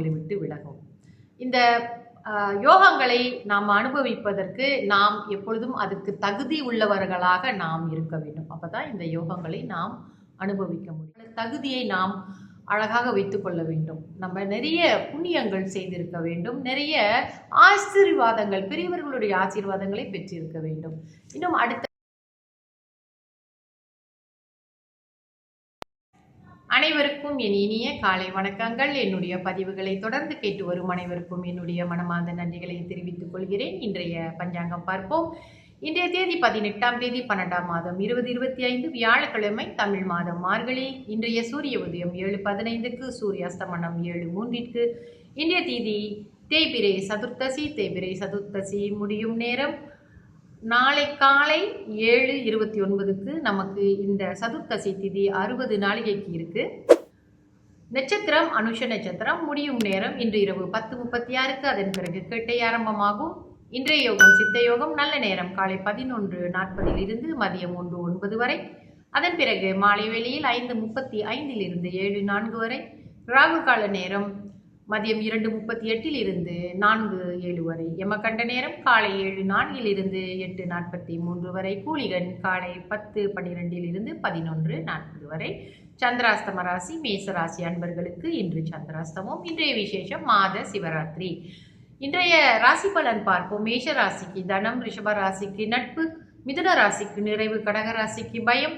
அவர்களை விட்டு விலகும். இந்த யோகங்களை நாம் அனுபவிப்பதற்கு நாம் எப்பொழுதும் அதுக்கு தகுதி உள்ளவர்களாக நாம் இருக்க வேண்டும். அப்பதான் இந்த யோகங்களை நாம் அனுபவிக்க முடியும். தகுதியை நாம் அழகாக வைத்துக்கொள்ள வேண்டும். நம்ம நிறைய புண்ணியங்கள் செய்திருக்க வேண்டும். நிறைய ஆசீர்வாதங்கள் பெரியவர்களுடைய ஆசீர்வாதங்களை பெற்றிருக்க வேண்டும். இன்னும் அடுத்த அனைவருக்கும் என் இனிய காலை வணக்கங்கள். என்னுடைய பதிவுகளை தொடர்ந்து கேட்டு வரும் அனைவருக்கும் என்னுடைய மனமார்ந்த நன்றிகளை தெரிவித்துக் கொள்கிறேன். இன்றைய பஞ்சாங்கம் பார்ப்போம். இன்றைய தேதி பதினெட்டாம் தேதி பன்னெண்டாம் மாதம் இருபது இருபத்தி ஐந்து வியாழக்கிழமை தமிழ் மாதம் மார்கழி. இன்றைய சூரிய உதயம் ஏழு பதினைந்துக்கு சூரிய அஸ்தமனம் ஏழு மூன்றிற்கு. இன்றைய தேதி தேய்பிரை சதுர்த்தசி தேய்பிரை சதுர்த்தசி முடியும் நேரம். நாளை காலை ஏழு இருபத்தி ஒன்பதுக்கு நமக்கு இந்த சதுர்த்தசி திதி அறுபது நாளிகைக்கு இருக்கு. நட்சத்திரம் அனுஷ நட்சத்திரம் முடியும் நேரம் இன்று இரவு பத்து முப்பத்தி ஆறுக்கு அதன் பிறகு கேட்டை ஆரம்பமாகும். இன்றைய யோகம் சித்த யோகம் நல்ல நேரம் காலை பதினொன்று நாற்பதில் இருந்து மதியம் ஒன்று ஒன்பது வரை. அதன் பிறகு மாலை வேளையில் ஐந்து முப்பத்தி ஐந்தில் இருந்து ஏழு நான்கு வரை. ராகு கால நேரம் மதியம் இரண்டு முப்பத்தி எட்டில் இருந்து நான்கு ஏழு வரை. எமக்கண்ட நேரம் காலை ஏழு நான்கில் இருந்து எட்டு நாற்பத்தி மூன்று வரை. கூலிகன் காலை பத்து பன்னிரெண்டில் இருந்து பதினொன்று நாற்பது வரை. சந்திராஸ்தம ராசி மேச ராசி அன்பர்களுக்கு இன்று சந்திராஸ்தமம் இன்றைய விசேஷம் மாத சிவராத்திரி. இன்றைய ராசி பலன் பார்ப்போம். மேஷ ராசிக்கு தனம் ரிஷப ராசிக்கு நட்பு மிதுன ராசிக்கு நிறைவு கடக ராசிக்கு பயம்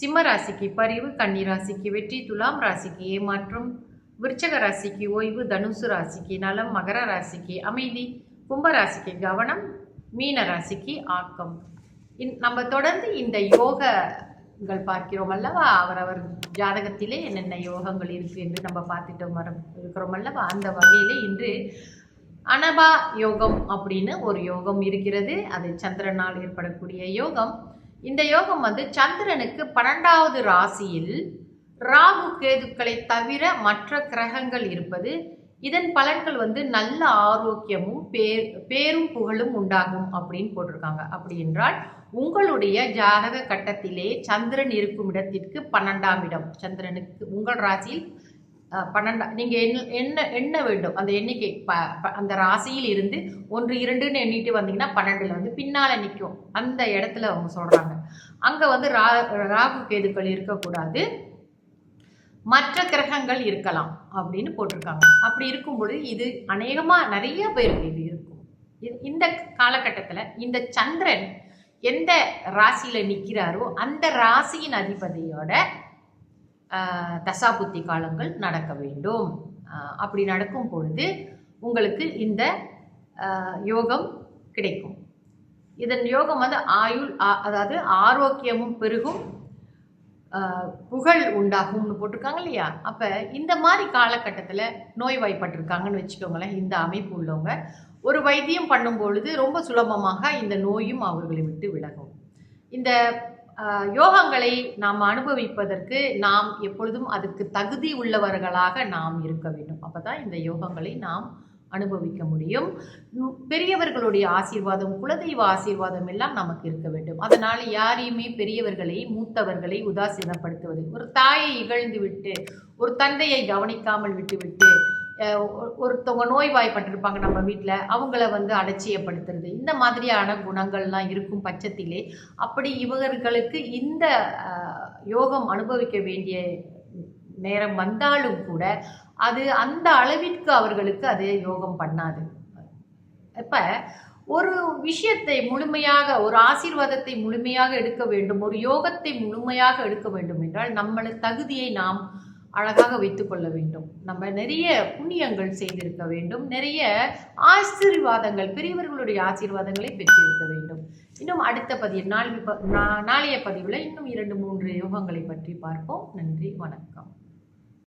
சிம்ம ராசிக்கு பரிவு கன்னி ராசிக்கு வெற்றி துலாம் ராசிக்கு ஏமாற்றம் விருச்சக ராசிக்கு ஓய்வு தனுசு ராசிக்கு நலம் மகர ராசிக்கு அமைதி கும்ப ராசிக்கு கவனம் மீன ராசிக்கு ஆக்கம். இன் நம்ம தொடர்ந்து இந்த யோகங்கள் பார்க்கிறோம் அல்லவா? அவரவர் ஜாதகத்திலே என்னென்ன யோகங்கள் இருக்கு என்று நம்ம பார்த்துட்டு வர இருக்கிறோம் அல்லவா? அந்த வகையிலே இன்று அனபா யோகம் அப்படின்னு ஒரு யோகம் இருக்கிறது. அது சந்திரனால் ஏற்படக்கூடிய யோகம். இந்த யோகம் வந்து சந்திரனுக்கு பன்னெண்டாவது ராசியில் ராகு கேதுக்களை தவிர மற்ற கிரகங்கள் இருப்பது இதன் பலன்கள் வந்து நல்ல ஆரோக்கியமும் பேர் பேரும் புகழும் உண்டாகும் அப்படின்னு போட்டிருக்காங்க. அப்படி என்றால் உங்களுடைய ஜாதக கட்டத்திலே சந்திரன் இருக்கும் இடத்திற்கு பன்னெண்டாம் இடம். சந்திரனுக்கு உங்கள் ராசியில் பன்னெண்டாம் நீங்கள் எண்ண என்ன எண்ண வேண்டும்? அந்த எண்ணிக்கை ப ப- அந்த ராசியில் இருந்து ஒன்று இரண்டுன்னு எண்ணிட்டு வந்தீங்கன்னா பன்னெண்டில் வந்து பின்னால் நிற்கும் அந்த இடத்துல அவங்க சொல்கிறாங்க அங்கே வந்து ரா ராகு கேதுக்கள் இருக்கக்கூடாது. மற்ற கிரகங்கள் இருக்கலாம் அப்படின்னு போட்டிருக்காங்க. அப்படி இருக்கும் பொழுது இது அநேகமாக நிறைய பேருக்கு இது இருக்கும். இந்த காலகட்டத்தில் இந்த சந்திரன் எந்த ராசியில் நிற்கிறாரோ அந்த ராசியின் அதிபதியோட தசாபுத்தி காலங்கள் நடக்க வேண்டும். அப்படி நடக்கும் பொழுது உங்களுக்கு இந்த யோகம் கிடைக்கும். இதன் யோகம் வந்து ஆயுள் ஆ- அதாவது ஆரோக்கியமும் பெருகும். புகழ் உண்டாகும்னு போட்டிருக்காங்க இல்லையா? அப்போ இந்த மாதிரி காலகட்டத்தில் நோய்வாய்ப்பட்டிருக்காங்கன்னு வச்சுக்கோங்களேன் இந்த அமைப்பு உள்ளவங்க. ஒரு வைத்தியம் பண்ணும் பொழுது ரொம்ப சுலபமாக இந்த நோயும் அவர்களை விட்டு விலகும். இந்த யோகங்களை நாம் அனுபவிப்பதற்கு நாம் எப்பொழுதும் அதுக்கு தகுதி உள்ளவர்களாக நாம் இருக்க வேண்டும். அப்போ தான் இந்த யோகங்களை நாம் அனுபவிக்க முடியும். பெரியவர்களுடைய ஆசீர்வாதம் குலதெய்வ ஆசீர்வாதம் எல்லாம் நமக்கு இருக்க வேண்டும். அதனால் யாரையுமே பெரியவர்களை மூத்தவர்களை உதாசீனப்படுத்துவது ஒரு தாயை இகழ்ந்து விட்டு ஒரு தந்தையை கவனிக்காமல் விட்டுவிட்டு ஒருத்தவங்க நோய்வாய்ப்பட்டிருப்பாங்க நம்ம வீட்டில் அவங்கள வந்து அலட்சியப்படுத்துறது. இந்த மாதிரியான குணங்கள்லாம் இருக்கும் பட்சத்திலே அப்படி இவர்களுக்கு இந்த யோகம் அனுபவிக்க வேண்டிய நேரம் வந்தாலும் கூட அது அந்த அளவிற்கு அவர்களுக்கு அது யோகம் பண்ணாது. இப்போ ஒரு விஷயத்தை முழுமையாக ஒரு ஆசீர்வாதத்தை முழுமையாக எடுக்க வேண்டும் ஒரு யோகத்தை முழுமையாக எடுக்க வேண்டும் என்றால் நம்மள தகுதியை நாம் அழகாக வைத்துக்கொள்ள வேண்டும். நம்ம நிறைய புண்ணியங்கள் செய்திருக்க வேண்டும் நிறைய ஆசீர்வாதங்கள் பெரியவர்களுடைய ஆசீர்வாதங்களை பெற்றிருக்க வேண்டும். இன்னும் அடுத்த பதிவு நாள் நாளைய பதிவில் இன்னும் இரண்டு மூன்று யோகங்களை பற்றி பார்ப்போம். நன்றி வணக்கம்.